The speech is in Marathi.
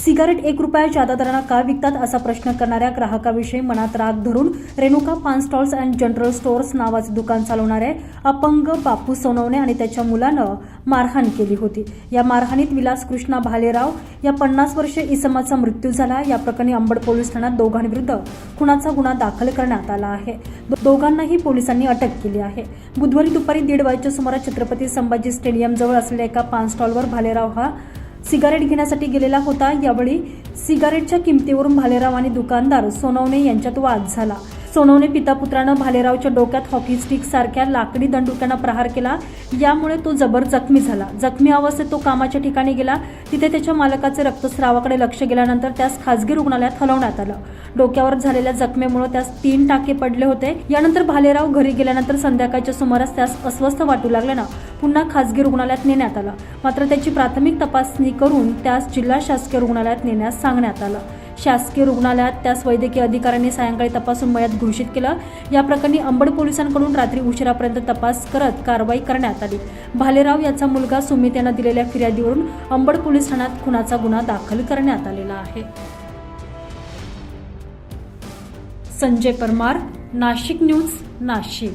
सिगारेट एक रुपया जादा दरानं का विकतात असा प्रश्न करणाऱ्या ग्राहकाविषयी मनात राग धरून रेणुका पान स्टॉल्स अँड जनरल स्टोअर्स नावाचं दुकान चालवणारे अपंग बापू सोनवणे आणि त्याच्या मुलानं मारहाण केली होती. या मारहाणीत विलास कृष्णा भालेराव या पन्नास वर्षीय इसमाचा मृत्यू झाला. या प्रकरणी अंबड पोलीस ठाण्यात दोघांविरुद्ध खुनाचा गुन्हा दाखल करण्यात आला आहे. दोघांनाही पोलिसांनी अटक केली आहे. बुधवारी दुपारी दीड वाजेच्या सुमारास छत्रपती संभाजी स्टेडियमजवळ असलेल्या एका पान स्टॉलवर भालेराव हा सिगारेट घेण्यासाठी गेलेला होता. यावेळी सिगारेटच्या किमतीवरून भालेराव आणि दुकानदार सोनवणे यांच्यात वाद झाला. सोनवणे पिता पुत्रानं भालेरावच्या डोक्यात हॉकी स्टिक सारख्या लाकडी दंडुक्यानं प्रहार केला. यामुळे तो जबर जखमी झाला. जखमी अवस्थेत तो कामाच्या ठिकाणी गेला. तिथे त्याच्या मालकाचे रक्तस्रावाकडे लक्ष गेल्यानंतर त्यास खासगी रुग्णालयात हलवण्यात आलं. डोक्यावर झालेल्या जखमेमुळे त्यास तीन टाके पडले होते. यानंतर भालेराव घरी गेल्यानंतर संध्याकाळच्या सुमारास त्यास अस्वस्थ वाटू लागल्यानं पुन्हा खासगी रुग्णालयात नेण्यात आलं. मात्र त्याची प्राथमिक तपासणी करून त्यास जिल्हा शासकीय रुग्णालयात नेण्यास सांगण्यात आलं. शासकीय रुग्णालयात त्यास वैद्यकीय अधिकाऱ्यांनी सायंकाळी तपासून मयत घोषित केलं. या प्रकरणी अंबड पोलिसांकडून रात्री उशिरापर्यंत तपास करत कारवाई करण्यात आली. भालेराव याचा मुलगा सुमित यानं दिलेल्या फिर्यादीवरून अंबड पोलीस ठाण्यात खुनाचा गुन्हा दाखल करण्यात आलेला आहे. संजय परमार नाशिक न्यूज नाशिक.